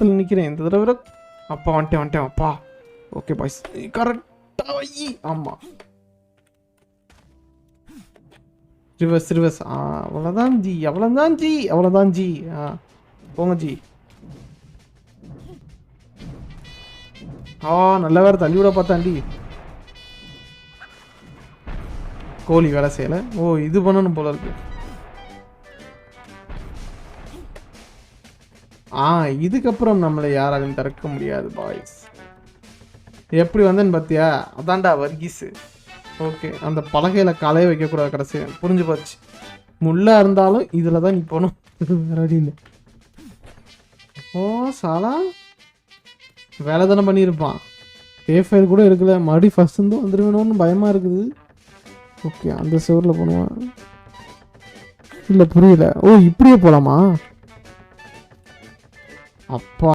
இடத்துல நிற்கிறேன் இந்த தடவை அப்பா வந்துட்டேன் வந்துட்டேன் அப்பா. ஓகே பாய்ஸ் கரெக்டாக வை. ஆமாம் ரிவர்ஸ் ரிவர்ஸ் ஆ அவ்வளோதான் ஜி. அவ்வளோதான் ஜி. அவ்வளோதான் ஜி. ஆ போங்க ஜி. ஆ நல்ல வேறு தள்ளி விட பார்த்தாண்டி கோழி வேலை செய்யலை. ஓ இது பண்ணணும் போல இருக்கு. ஆ இதுக்கப்புறம் நம்மளை யாராலையும் திறக்க முடியாது பாய்ஸ் எப்படி வந்தேன்னு பார்த்தியா அதான்டா வர்கீஸு ஓகே அந்த பலகையில் காலையே வைக்கக்கூடாது கடைசி புரிஞ்சு போச்சு. முள்ளாக இருந்தாலும் இதில் தான் நீ போகணும் வேற இல்லை ஓ சாலா? வேலை தானே பண்ணியிருப்பான். ஏ கூட இருக்குல்ல மறுபடியும் ஃபஸ்ட் இருந்து வந்துருவேணும்னு பயமாக இருக்குது. ஓகே அந்த செவரில் போனோம். இல்லை புரியல. ஓ இப்படியே போகலாமா அப்பா